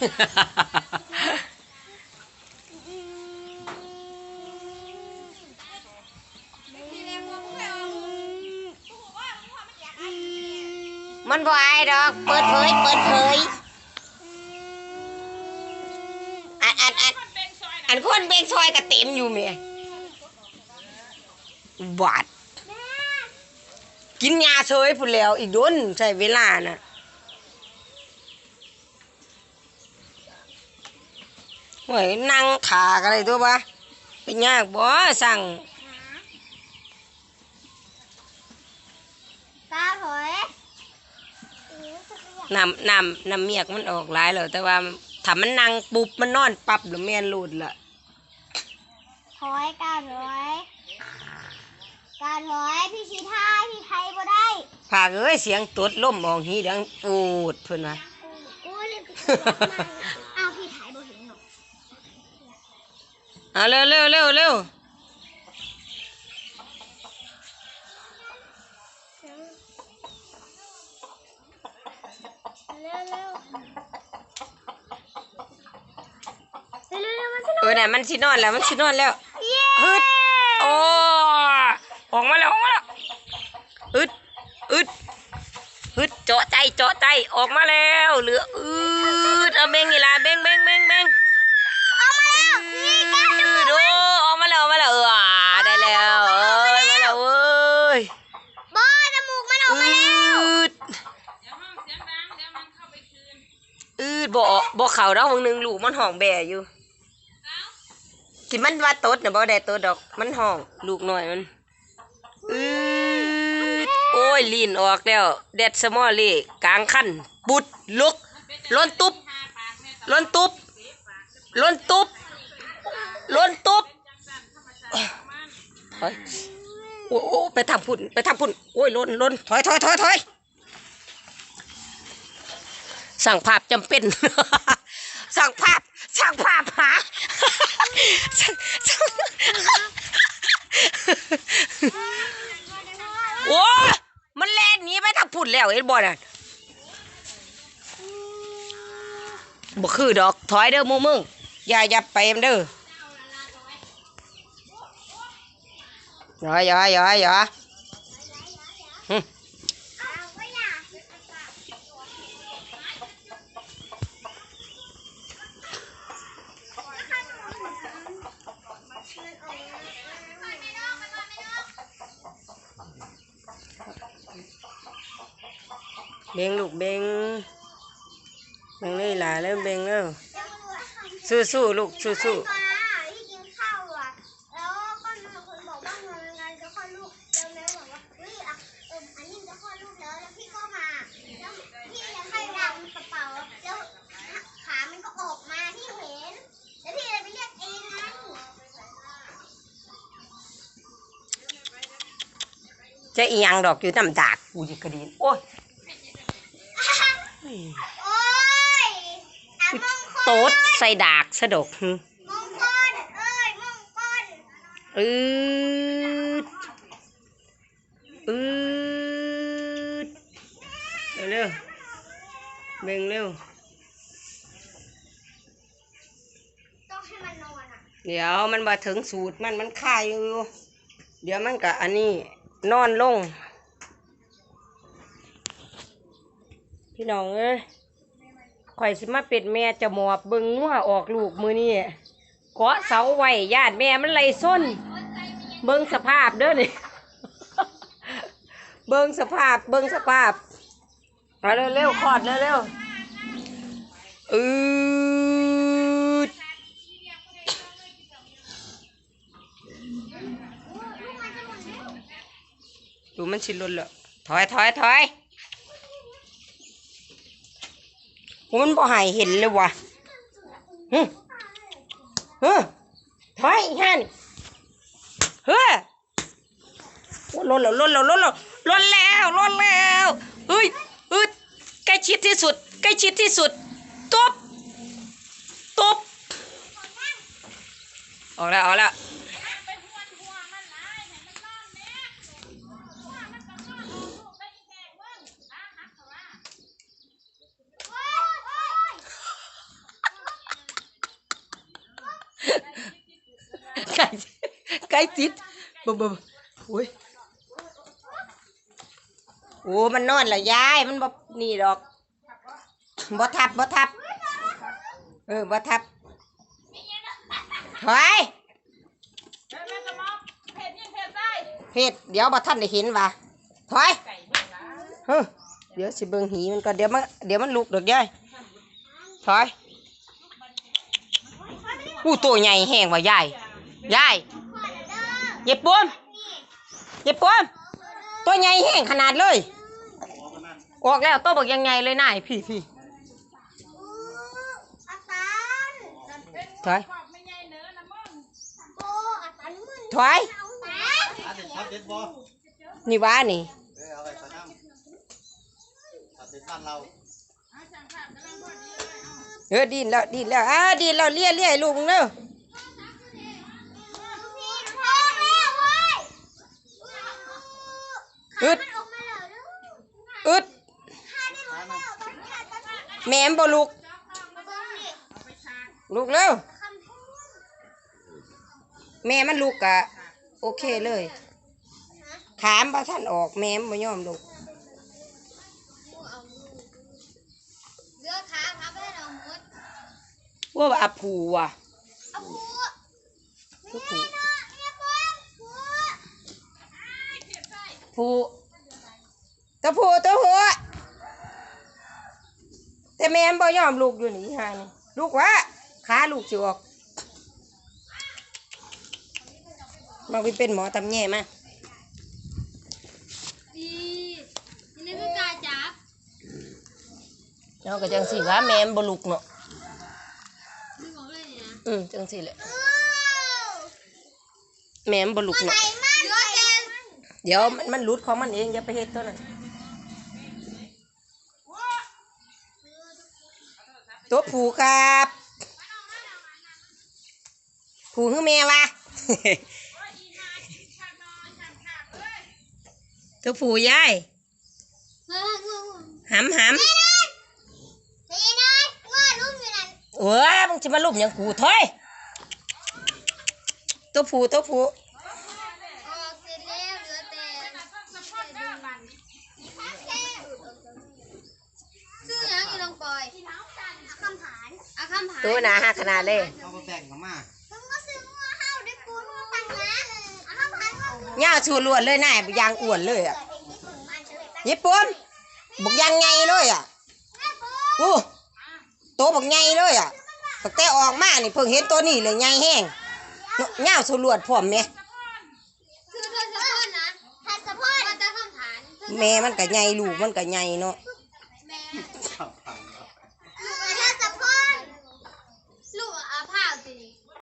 มันบ่อายดอก เปิดเผย เปิดเผย อันอันอันอันคนเบงซอยก็เต็มอยู่เมียบาดกินยาเฉยพูดแล้วอีกโดนใช้เวลาน่ะ เฮ้ยนั่งขากันเลยตัวปะเป็นยากบ่สั่งตาถอยน้ำน้ำน้ำเมียกมันออกหลายแล้วแต่ว่าถ้ามันนั่งปุ๊บมันนอนปั๊บแล้วแม่นรูดละถอยกาถอยกาถอยพี่ชีท่าพี่ไทยบ่ได้ผากเอ้ยเสียงตดล่มมองหีดังปูดเพิ่นว่าโอ้ยเลยอ้าวพี่ไทยบ่เห็นหรอก เอาเร็วเร็วเร็วเร็วเร็วเร็วเร็วเร็วมันสนุกเออน่ะมันสินอนแล้วมันสินอนแล้วฮึดโอ้ออกมาแล้วออกมาแล้วอึดอึดอึดเจาะใจเจาะใจออกมาแล้วเหลืออึดเอาเบงนี่ล่ะเบงเบงเบงเบง ออกมาแล้วนี่กาดู ดูออกมาแล้วออกมาแล้วเออได้แล้วเอ้ยมาแล้วเอ้ย บอจมูกมันออกมาแล้ว อืดอื ดบ่บ่เข่าดอกมึงหนึงลูกมันห้องแบ่อยู่สิมันว่าตดน่ะบ่ได้ตดดอกมันห้อง ลูกหน้อยมันอืดโอ้ยลีนออกแล้วแดดสมอลี่กลางคันบุดลุกล้นตุบล้นตุบล้นตุบล้นตุบถอยโอ้โอ้ไปทางพุ่นไปทางพุ่นโอ้ยล้นล้นถอยถอยถอยถอย สั่งภาพจำเป็น สั่งภาพสั่งภาพหาโอ้มันแล่นหนีไปทางพุ่นแล้วเห็นบ่น่ะบ่คือดอกถอยเด้อหมูมึงอย่าอย่าไปเด้ออย่าอย่าอย่าอย่าหึ เบงลูกเบงเบงเลยหลาเริ่มเบงแล้วสู้สู้ๆลูกสู้สู้ มาที่กินข้าวอะ แล้วก็มีคนบอกว่าเงินงานจะคลอดลูกแล้วแม่บอกว่าเฮ้ยอะเอออันนี้จะคลอดลูกแล้ว แล้วพี่ก็มา แล้วพี่ยังให้วางกระเป๋า แล้วขามันก็ออกมาที่เห็น แล้วพี่เลยไปเรียกเองไง ๆ จะอีหยังดอกอยู่น้ำดากกูจะกระดินโอ้ยโอ้ยอะมงคลโต๊ดใส่ดากสะดกหึมงคลเอ้ยมงคลอืดอืดเร็วๆเบงเร็วต้องให้มันนอนอะ เดี๋ยวมันมาถึงสูตรมันมันคายอยู่ เดี๋ยวมันก็อันนี้ นอนลง พี่น้องเอ้ยข่อยสิมาเป็ดแม่จะหมอบเบิงงัวออกลูกมือนี่เกาะเสาไว้ญาติแม่มันไล่ส้น เบิงสภาพเด้อนี่เบิงสภาพ เบิงสภาพเอาเร็วๆคลอดเร็วๆอืด ดูมันชิลนแล้วถอยถอยถอยโอ้มันบ่หายเห็นเลยว่ะฮึฮึถอยหันเฮ้ยโอ้ล้นแล้วล้นแล้วล้นแล้วล้นแล้วล้นแล้วเฮ้ยเฮ้ยใกล้ชิดที่สุดใกล้ชิดที่สุดตบตบออกแล้วออกแล้ว ได้ติดบ่บ่บ่โอ้ยโอ้มันนอนและยายมันบ่นี่ดอกบ่ทับบ่ทับ เออบ่ทับถอยเผ็ดยิ่งเผ็ดได้เฮ็ดเดี๋ยวบ่ทันได้เห็นว่ะถอยเฮ้เดี๋ยวสิเบิ่งหีมันก่อนเดี๋ยวมันเดี๋ยวมันลุกดอกยายถอยอู้ตัวใหญ่แห้งว่ะยายยาย เย็บปวมเย็บปวมตัวใหญ่แห้งขนาดเลย ออกแล้วตัวบอกยังไงเลยนายพี่พี่อู้อาจารย์ถอยขอบไม่ใหญ่เนื้อนะมึงโบอาจารย์มึนถอยเอาแหมอันนี้ช็อตเด็ดบ่นี่ว่านี่เออเอาไปใส่น้ำช็อตเด็ดบ้านเราอาจารย์ค่ะกำลังพอดีเลยเอาเออดินแล้วดินแล้วอ่าดินแล้วเลี้ยเลี้ยลูกมึงเด้อพี่ อึดมันออกมาแล้วลูกอึดขาได้หมดแล้วตอนนี้อาจารย์แม่มบ่ลูกมาเบิ่งดิเอาไปชาร์จลูกเร็วคำพูดแม่มันลูกกะ โอเคเลยขามบ่ท่านออกแม่มบ่ยอมลูกเลือกขาครับให้เรามุดว่าว่าอับผูว่ะเอาพูทุกผู เรียบร้อยพู ผูตัวผูตัวผูแต่แม่มบ่ยอมลูกอยู่นี่ฮะนี่ลูกวะขาลูกสิออกมาไปเป็นหมอตำแย่มาดีนี่คือกาจับเอาก็จังสิว่าแม่มบ่ลูกเนาะดึงออกเลยเนี่ยอืมจังสิแหละแม่มบ่ลูกเนาะ มากเลือกแกน เดี๋ยวมันมันหลุดของมันเองอย่าไปเฮ็ดตัวนั้นตัวผูครับผูคือแม่วะตัวผูยายเฮ้ยงูหำหนี่นายว่าลูกอยู่นั่นำเอ้ยมึงจะมาลุมหยังกูถอยตัวผูตัวผู ออกเสร็จแล้วเหลือแต่ชื่อยังอีลองปอยคำผานอาคำผาน ตัวหนาหักขนาดเลยเขาก็แบ่งเขามามึงมาซื้อมาเฮาได้ปูนมาตั้งนะอาคำผานว่าเงาชูล้วนเลยนายยางอ้วนเลยอะญี่ปุ่นบอกยางไงเลยอะอู้โตวบอกไงเลยอะตั้งแต่ออกมานี่เพิ่งเห็นตัวนี้เลยไงแห้งเงาชูล้วนพร้อมไหมคือเธอสะพอนนะทัศพอนมาแต่คำผานแม่มันก็ไงลูกมันก็ไงเนาะแม่เขา